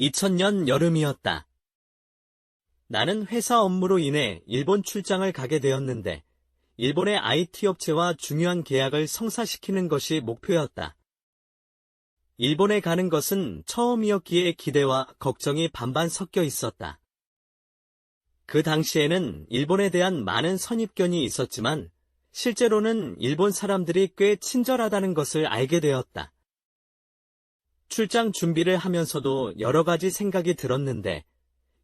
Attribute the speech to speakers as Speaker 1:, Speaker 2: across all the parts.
Speaker 1: 2000년 여름이었다. 나는 회사 업무로 인해 일본 출장을 가게 되었는데, 일본의 IT 업체와 중요한 계약을 성사시키는 것이 목표였다. 일본에 가는 것은 처음이었기에 기대와 걱정이 반반 섞여 있었다. 그 당시에는 일본에 대한 많은 선입견이 있었지만, 실제로는 일본 사람들이 꽤 친절하다는 것을 알게 되었다. 출장 준비를 하면서도 여러 가지 생각이 들었는데,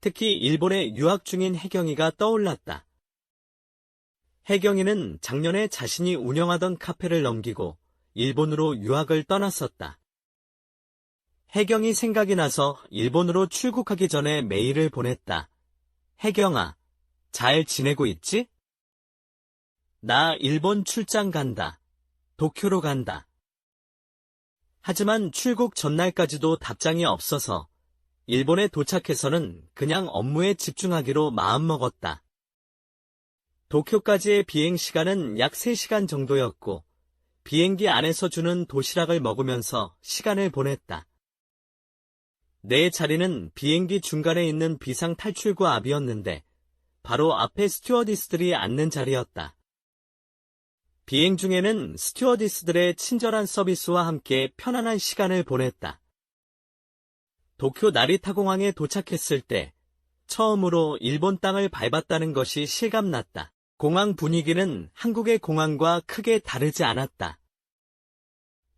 Speaker 1: 특히 일본에 유학 중인 혜경이가 떠올랐다. 혜경이는 작년에 자신이 운영하던 카페를 넘기고 일본으로 유학을 떠났었다. 혜경이 생각이 나서 일본으로 출국하기 전에 메일을 보냈다. 혜경아, 잘 지내고 있지? 나 일본 출장 간다. 도쿄로 간다. 하지만 출국 전날까지도 답장이 없어서 일본에 도착해서는 그냥 업무에 집중하기로 마음먹었다. 도쿄까지의 비행 시간은 약 3시간 정도였고 비행기 안에서 주는 도시락을 먹으면서 시간을 보냈다. 내 자리는 비행기 중간에 있는 비상 탈출구 앞이었는데 바로 앞에 스튜어디스들이 앉는 자리였다. 비행 중에는 스튜어디스들의 친절한 서비스와 함께 편안한 시간을 보냈다. 도쿄 나리타 공항에 도착했을 때 처음으로 일본 땅을 밟았다는 것이 실감났다. 공항 분위기는 한국의 공항과 크게 다르지 않았다.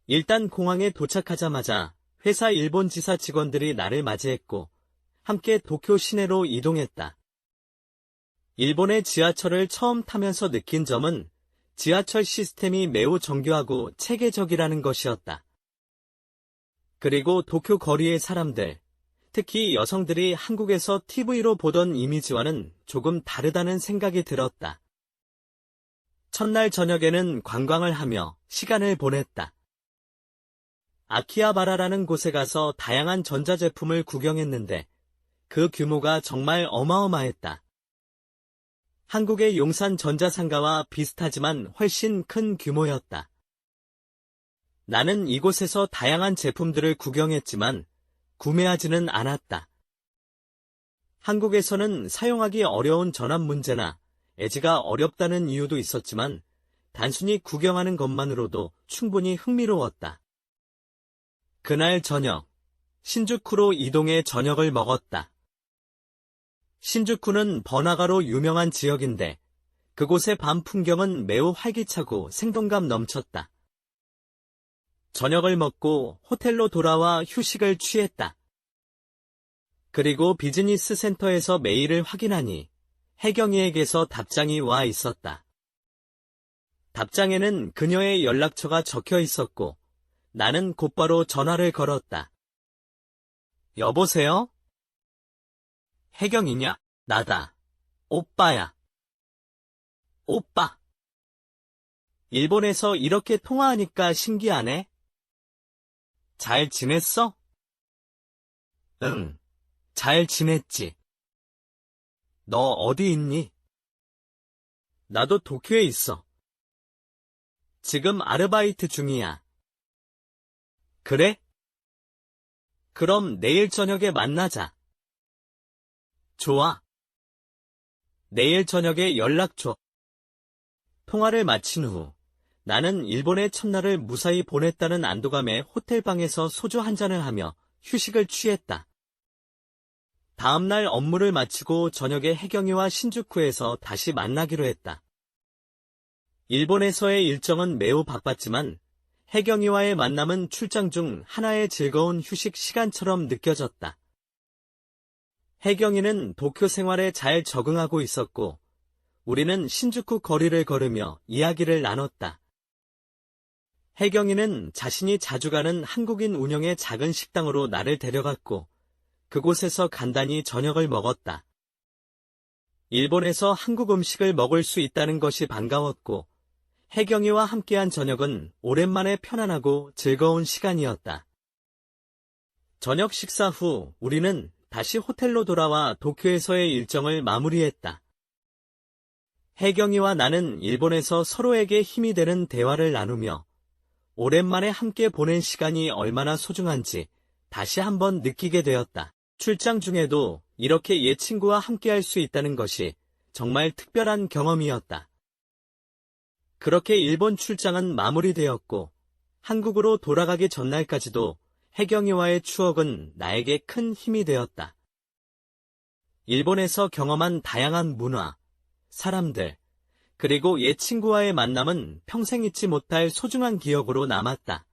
Speaker 1: 일단 공항에 도착하자마자 회사 일본 지사 직원들이 나를 맞이했고 함께 도쿄 시내로 이동했다. 일본의 지하철을 처음 타면서 느낀 점은 지하철 시스템이 매우 정교하고 체계적이라는 것이었다. 그리고 도쿄 거리의 사람들, 특히 여성들이 한국에서 TV로 보던 이미지와는 조금 다르다는 생각이 들었다. 첫날 저녁에는 관광을 하며 시간을 보냈다. 아키하바라라는 곳에 가서 다양한 전자제품을 구경했는데 그 규모가 정말 어마어마했다. 한국의 용산 전자상가와 비슷하지만 훨씬 큰 규모였다. 나는 이곳에서 다양한 제품들을 구경했지만 구매하지는 않았다. 한국에서는 사용하기 어려운 전압 문제나 애지가 어렵다는 이유도 있었지만 단순히 구경하는 것만으로도 충분히 흥미로웠다. 그날 저녁, 신주쿠로 이동해 저녁을 먹었다. 신주쿠는 번화가로 유명한 지역인데 그곳의 밤 풍경은 매우 활기차고 생동감 넘쳤다. 저녁을 먹고 호텔로 돌아와 휴식을 취했다. 그리고 비즈니스 센터에서 메일을 확인하니 혜경이에게서 답장이 와 있었다. 답장에는 그녀의 연락처가 적혀 있었고 나는 곧바로 전화를 걸었다. 여보세요? 혜경이냐? 나다. 오빠야. 오빠. 일본에서 이렇게 통화하니까 신기하네. 잘 지냈어? 응, 잘 지냈지. 너 어디 있니? 나도 도쿄에 있어. 지금 아르바이트 중이야. 그래? 그럼 내일 저녁에 만나자. 좋아. 내일 저녁에 연락 줘. 통화를 마친 후 나는 일본의 첫날을 무사히 보냈다는 안도감에 호텔방에서 소주 한 잔을 하며 휴식을 취했다. 다음날 업무를 마치고 저녁에 혜경이와 신주쿠에서 다시 만나기로 했다. 일본에서의 일정은 매우 바빴지만 혜경이와의 만남은 출장 중 하나의 즐거운 휴식 시간처럼 느껴졌다. 혜경이는 도쿄 생활에 잘 적응하고 있었고, 우리는 신주쿠 거리를 걸으며 이야기를 나눴다. 혜경이는 자신이 자주 가는 한국인 운영의 작은 식당으로 나를 데려갔고, 그곳에서 간단히 저녁을 먹었다. 일본에서 한국 음식을 먹을 수 있다는 것이 반가웠고, 혜경이와 함께한 저녁은 오랜만에 편안하고 즐거운 시간이었다. 저녁 식사 후 우리는 다시 호텔로 돌아와 도쿄에서의 일정을 마무리했다. 혜경이와 나는 일본에서 서로에게 힘이 되는 대화를 나누며 오랜만에 함께 보낸 시간이 얼마나 소중한지 다시 한번 느끼게 되었다. 출장 중에도 이렇게 옛 친구와 함께할 수 있다는 것이 정말 특별한 경험이었다. 그렇게 일본 출장은 마무리되었고 한국으로 돌아가기 전날까지도 혜경이와의 추억은 나에게 큰 힘이 되었다. 일본에서 경험한 다양한 문화, 사람들, 그리고 옛 친구와의 만남은 평생 잊지 못할 소중한 기억으로 남았다.